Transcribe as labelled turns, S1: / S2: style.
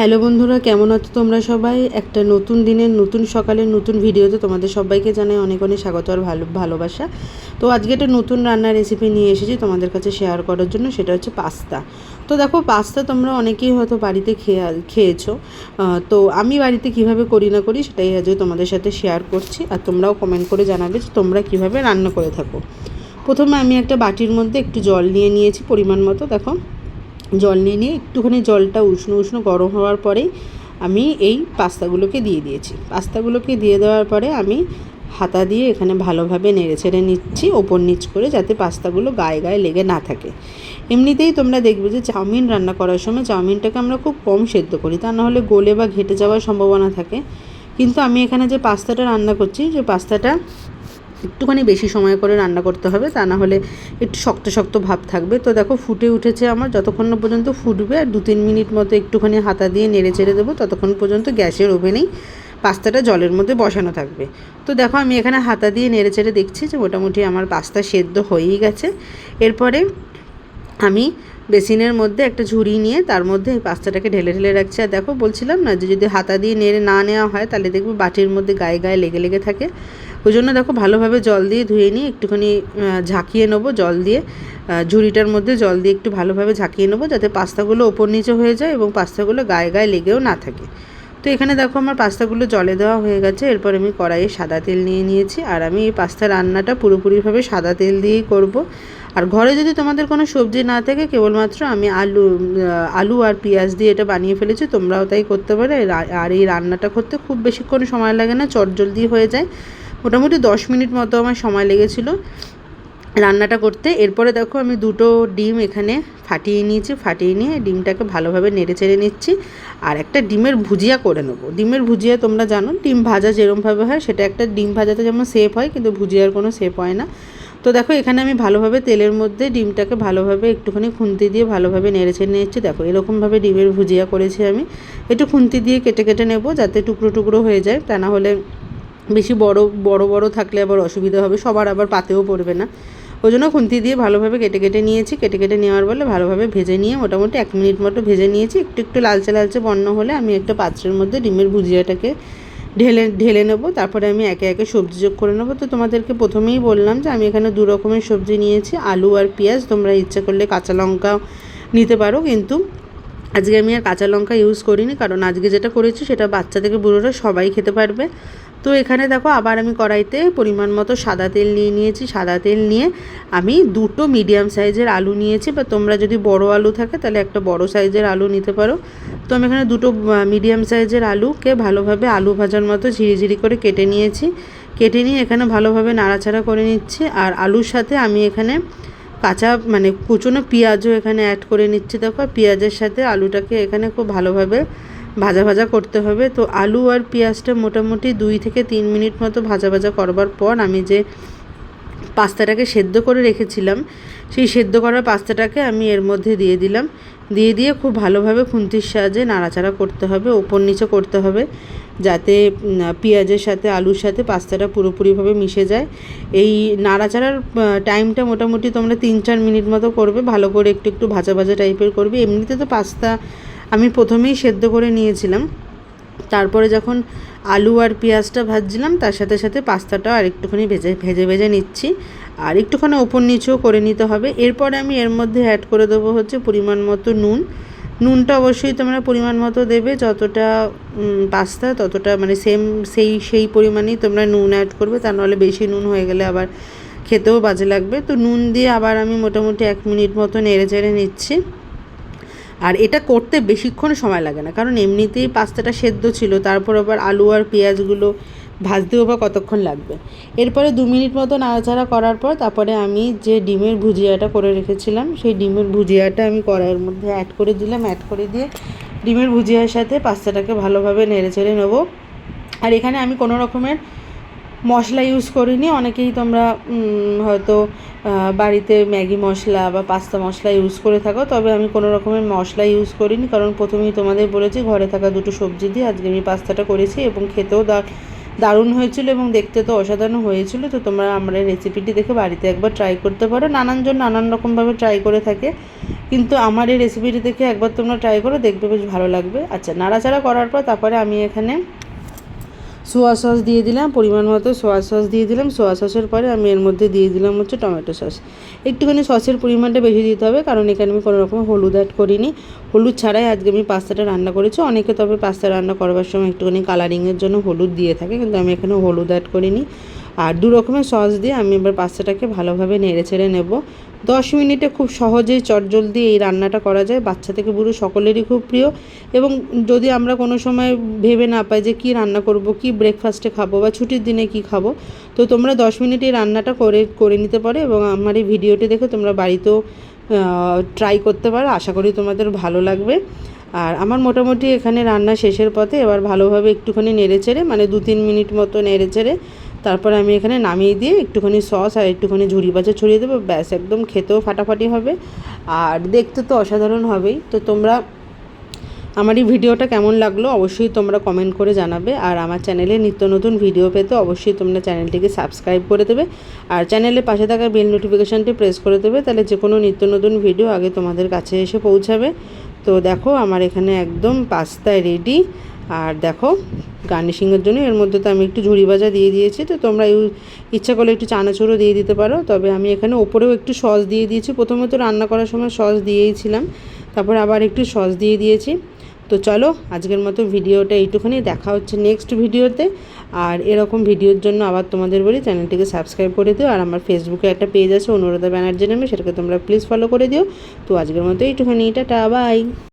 S1: Hello বন্ধুরা, কেমন আছো তোমরা সবাই? একটা নতুন দিনের, নতুন সকালের, নতুন ভিডিওতে তোমাদের সবাইকে জানাই অনেক অনেক স্বাগত আর ভালো, ভালোবাসা। তো আজকে একটা নতুন রান্নার রেসিপি নিয়ে এসেছি তোমাদের কাছে শেয়ার করার জন্য, সেটা হচ্ছে পাস্তা। তো দেখো, পাস্তা তোমরা অনেকেই হয়তো বাড়িতে খেয়ে, খেয়েছো। তো আমি বাড়িতে কীভাবে করি না করি, সেটাই আজকে তোমাদের সাথে শেয়ার করছি। আর তোমরাও কমেন্ট করে জানাবে যে তোমরা কীভাবে রান্না করে থাকো। প্রথমে আমি একটা বাটির মধ্যে একটু জল নিয়ে নিয়েছি পরিমাণ মতো, দেখো। জল নিয়ে নিয়ে একটুখানি জলটা উষ্ণ উষ্ণ গরম হওয়ার পরেই আমি এই পাস্তাগুলোকে দিয়ে দিয়েছি। পাস্তাগুলোকে দিয়ে দেওয়ার পরে আমি হাতা দিয়ে এখানে ভালোভাবে নেড়ে ছেড়ে নিচ্ছি, ওপর নিচ করে যাতে পাস্তাগুলো গায়ে গায়ে লেগে না থাকে। এমনিতেই তোমরা দেখবে যে চাউমিন রান্না করার সময় চাউমিনটাকে আমরা খুব কম সেদ্ধ করি, তা না হলে গলে বা ঘেটে যাওয়ার সম্ভাবনা থাকে। কিন্তু আমি এখানে যে পাস্তাটা রান্না করছি, যে পাস্তাটা একটুখানি বেশি সময় করে রান্না করতে হবে, তা না হলে একটু শক্ত শক্ত ভাব থাকবে। তো দেখো ফুটে উঠেছে আমার, যতক্ষণ না পর্যন্ত ফুটবে, আর দু তিন মিনিট মতো একটুখানি হাতা দিয়ে নেড়ে চেড়ে দেবো, ততক্ষণ পর্যন্ত গ্যাসের ওভেনেই পাস্তাটা জলের মধ্যে বসানো থাকবে। তো দেখো আমি এখানে হাতা দিয়ে নেড়ে চেড়ে দেখছি যে মোটামুটি আমার পাস্তা সেদ্ধ হয়েই গেছে। এরপরে আমি বেসিনের মধ্যে একটা ঝুড়ি নিয়ে তার মধ্যে এই পাস্তাটাকে ঢেলে ঢেলে রাখছি। আর দেখো বলছিলাম না যে যদি হাতা দিয়ে নেড়ে না নেওয়া হয়, তাহলে দেখবে বাটির মধ্যে গায়ে গায়ে লেগে লেগে থাকে। ওই জন্য দেখো ভালোভাবে জল দিয়ে ধুয়ে নিয়ে একটুখানি ঝাঁকিয়ে নেব জল দিয়ে। ঝুড়িটার মধ্যে জল দিয়ে একটু ভালোভাবে ঝাঁকিয়ে নেব যাতে পাস্তাগুলো ওপর নিচে হয়ে যায় এবং পাস্তাগুলো গায়ে গায়ে লেগেও না থাকে। তো এখানে দেখো আমার পাস্তাগুলো জলে দেওয়া হয়ে গেছে। এরপর আমি কড়াইয়ে সাদা তেল নিয়ে নিয়েছি আর আমি এই পাস্তা রান্নাটা পুরোপুরিভাবে সাদা তেল দিয়েই করব। আর ঘরে যদি তোমাদের কোনো সবজি না থাকে, কেবলমাত্র আমি আলু আলু আর পেঁয়াজ দিয়ে এটা বানিয়ে ফেলেছি, তোমরাও তাই করতে পারো। আর আর এই রান্নাটা করতে খুব বেশিক্ষণ সময় লাগে না, চটজলদি হয়ে যায়। মোটামুটি দশ মিনিট মতো আমার সময় লেগেছিলো রান্নাটা করতে। এরপরে দেখো আমি দুটো ডিম এখানে ফাটিয়ে নিয়েছি, ফাটিয়ে নিয়ে ডিমটাকে ভালোভাবে নেড়ে চেড়ে নিচ্ছি আর একটা ডিমের ভুজিয়া করে নেব। ডিমের ভুজিয়া তোমরা জানো, ডিম ভাজা যেরমভাবে হয় সেটা একটা ডিম ভাজাতে যেমন সেফ হয় কিন্তু ভুজিয়ার কোনো সেফ হয় না। তো দেখো এখানে আমি ভালোভাবে তেলের মধ্যে ডিমটাকে ভালোভাবে একটুখানি খুন্তি দিয়ে ভালোভাবে নেড়ে ছেড়ে নিচ্ছি। দেখো এরকমভাবে ডিমের ভুজিয়া করেছি আমি। একটু খুন্তি দিয়ে কেটে কেটে নেব যাতে টুকরো টুকরো হয়ে যায়, তা না হলে বেশি বড় বড় বড় থাকলে আবার অসুবিধা হবে, সবার আবার পাতেও পড়বে না। ওই জন্য খুন্তি দিয়ে ভালোভাবে কেটে কেটে নিয়েছি, কেটে কেটে নেওয়ার বলে ভালোভাবে ভেজে নিয়ে মোটামুটি এক মিনিট মতো ভেজে নিয়েছি। একটু একটু লালচে লালচে বর্ণ হলে আমি একটা পাত্রের মধ্যে ডিমের ভুজিয়াটাকে ঢেলে ঢেলে নেব। তারপরে আমি একে একে সবজি যোগ করে নেব। তো তোমাদেরকে প্রথমেই বললাম যে আমি এখানে দু রকমের সবজি নিয়েছি, আলু আর পেঁয়াজ। তোমরা ইচ্ছা করলে কাঁচা লঙ্কা নিতে পারো, কিন্তু আজকে আমি আর কাঁচা লঙ্কা ইউজ করিনি, কারণ আজকে যেটা করেছি সেটা বাচ্চা থেকে বুড়োরা সবাই খেতে পারবে। তো এখানে দেখো আবার আমি কড়াইতে পরিমাণ মতো সাদা তেল নিয়ে নিয়েছি। সাদা তেল নিয়ে আমি দুটো মিডিয়াম সাইজের আলু নিয়েছি। বা তোমরা যদি বড় আলু থাকে তাহলে একটা বড় সাইজের আলু নিতে পারো। তো আমি এখানে দুটো মিডিয়াম সাইজের আলুকে ভালোভাবে আলু ভাজার মতো ঝিরিঝিরি করে কেটে নিয়েছি। কেটে নিয়ে এখানে ভালোভাবে নাড়াচাড়া করে নিচ্ছি। আর আলুর সাথে আমি এখানে কাঁচা মানে কুচনো পেঁয়াজও এখানে অ্যাড করে নিচ্ছি। দেখো, পেঁয়াজের সাথে আলুটাকে এখানে খুব ভালোভাবে ভাজা ভাজা করতে হবে। তো আলু আর পেঁয়াজটা মোটামুটি দুই থেকে তিন মিনিট মতো ভাজা ভাজা করবার পর আমি যে পাস্তাটাকে সেদ্ধ করে রেখেছিলাম, সেই সেদ্ধ করা পাস্তাটাকে আমি এর মধ্যে দিয়ে দিলাম। দিয়ে দিয়ে খুব ভালোভাবে খুন্তির সাহায্যে নাড়াচাড়া করতে হবে, ওপর নিচে করতে হবে, যাতে পেঁয়াজের সাথে আলুর সাথে পাস্তাটা পুরোপুরিভাবে মিশে যায়। এই নাড়াচাড়ার টাইমটা মোটামুটি তোমরা তিন চার মিনিট মতো করবে, ভালো করে একটু একটু ভাজা ভাজা টাইপের করবে। এমনিতে তো পাস্তা আমি প্রথমেই সেদ্ধ করে নিয়েছিলাম। তারপরে যখন আলু আর পেঁয়াজটা ভাজছিলাম, তার সাথে সাথে পাস্তাটাও আর একটুখানি ভেজে ভেজে ভেজে নিচ্ছি। আর একটুখানি ওপর নিচেও করে নিতে হবে। এরপরে আমি এর মধ্যে অ্যাড করে দেবো হচ্ছে পরিমাণ মতো নুন। নুনটা অবশ্যই তোমরা পরিমাণ মতো দেবে। যতটা পাস্তা ততটা মানে সেম সেই সেই পরিমাণেই তোমরা নুন অ্যাড করবে। তা নাহলে বেশি নুন হয়ে গেলে আবার খেতেও বাজে লাগবে। তো নুন দিয়ে আবার আমি মোটামুটি এক মিনিট মতো নেড়ে চেড়ে নিচ্ছি। আর এটা করতে বেশিক্ষণ সময় লাগে না। কারণ এমনিতেই পাস্তাটা সেদ্ধ ছিল, তারপর আবার আলু আর পেঁয়াজগুলো ভাজতেও বা কতক্ষণ লাগবে। এরপরে দু মিনিট মতো নাড়াচাড়া করার পর তারপরে আমি যে ডিমের ভুজিয়াটা করে রেখেছিলাম, সেই ডিমের ভুজিয়াটা আমি কড়াইয়ের মধ্যে অ্যাড করে দিলাম। অ্যাড করে দিয়ে ডিমের ভুজিয়ার সাথে পাস্তাটাকে ভালোভাবে নেড়ে চেড়ে নেব। আর এখানে আমি কোনো রকমের মশলা ইউজ করিনি। অনেকেই তোমরা হয়তো বাড়িতে ম্যাগি মশলা বা পাস্তা মশলা ইউজ করে থাকো, তবে আমি কোনো রকমের মশলা ইউজ করিনি। কারণ প্রথমেই তোমাদের বলেছি, ঘরে থাকা দুটো সবজি দিয়ে আজকে আমি পাস্তাটা করেছি এবং খেতেও দারুণ হয়েছিল এবং দেখতে তো অসাধারণ হয়েছিল। তো তোমরা আমার রেসিপিটি দেখে বাড়িতে একবার ট্রাই করতে পারো। নানানজন নানান রকমভাবে ট্রাই করে থাকে। কিন্তু আমার এই রেসিপিটি দেখে একবার তোমরা ট্রাই করো, দেখবে বেশ ভালো লাগবে। আচ্ছা নাড়াচাড়া করার পর তারপরে আমি এখানে সোয়া সস দিয়ে দিলাম, পরিমাণ মতো সোয়া সস দিয়ে দিলাম। সোয়া সসের পরে আমি এর মধ্যে দিয়ে দিলাম হচ্ছে টমেটো সস। একটুখানি সসের পরিমাণটা বেশি দিতে হবে, কারণ এখানে আমি কোনো রকম হলুদ অ্যাড করিনি। হলুদ ছাড়াই আজকে আমি পাস্তাটা রান্না করেছি। অনেকে তবে পাস্তা রান্না করবার সময় একটুখানি কালারিংয়ের জন্য হলুদ দিয়ে থাকে, কিন্তু আমি এখানে হলুদ অ্যাড করিনি। আর দু রকমের সস দিয়ে আমি এবার পাস্তাটাকে ভালোভাবে নেড়ে ছেড়ে নেব। দশ মিনিটে খুব সহজেই চটজলদি এই রান্নাটা করা যায়। বাচ্চা থেকে বুড়ো সকলেরই খুব প্রিয়। এবং যদি আমরা কোনো সময় ভেবে না পাই যে কী রান্না করব, কি ব্রেকফাস্টে খাব বা ছুটির দিনে কি খাব, তো তোমরা দশ মিনিটে এই রান্নাটা করে করে নিতে পারো এবং আমার এই ভিডিওটি দেখে তোমরা বাড়িতেও ট্রাই করতে পারো। আশা করি তোমাদের ভালো লাগবে। আর আমার মোটামুটি এখানে রান্না শেষের পথে এবার ভালোভাবে একটুখানি নেড়ে চেড়ে মানে দু তিন মিনিট মতো নেড়ে চেড়ে তারপর আমি এখানে নামিয়ে দিয়ে একটুখানি সস আর একটুখানি ঝুড়ি বাজা ছড়িয়ে দেবো, ব্যাস একদম খেতেও ফাটাফাটি হবে। আর দেখতে তো অসাধারণ হবেই। তো তোমরা আমার এই ভিডিওটা কেমন লাগল অবশ্যই তোমরা কমেন্ট করে জানাবে। আর আমার চ্যানেলে নিত্য নতুন ভিডিও পেতে অবশ্যই তোমরা চ্যানেলটিকে সাবস্ক্রাইব করে দেবে। আর চ্যানেলের পাশে থাকা বেল নোটিফিকেশানটি প্রেস করে দেবে, তাহলে যে কোনো নিত্য নতুন ভিডিও আগে তোমাদের কাছে এসে পৌঁছাবে। তো দেখো, আমার এখানে একদম পাস্তায় রেডি আর দেখো গার্নিশিংয়ের জন্য। এর মধ্যে তো আমি একটু ঝুড়ি ভাজা দিয়ে দিয়েছি, তো তোমরা ইচ্ছা করলে একটু চানাচুরও দিয়ে দিতে পারো। তবে আমি এখানে ওপরেও একটু সস দিয়ে দিয়েছি। প্রথমত রান্না করার সময় সস দিয়েইছিলাম তারপর আবার একটু সস দিয়ে দিয়েছি। তো চলো, আজকের মতো ভিডিওটা এইটুখানি, দেখা হচ্ছে নেক্সট ভিডিওতে। আর এরকম ভিডিওর জন্য আবার তোমাদের বলি, চ্যানেলটিকে সাবস্ক্রাইব করে দিও। আর আমার ফেসবুকে একটা পেজ আছে, অনুরাধা ব্যানার্জি নামে, সেটাকে তোমরা প্লিজ ফলো করে দিও। তো আজকের মতো এইটুখানি, টাটা বাই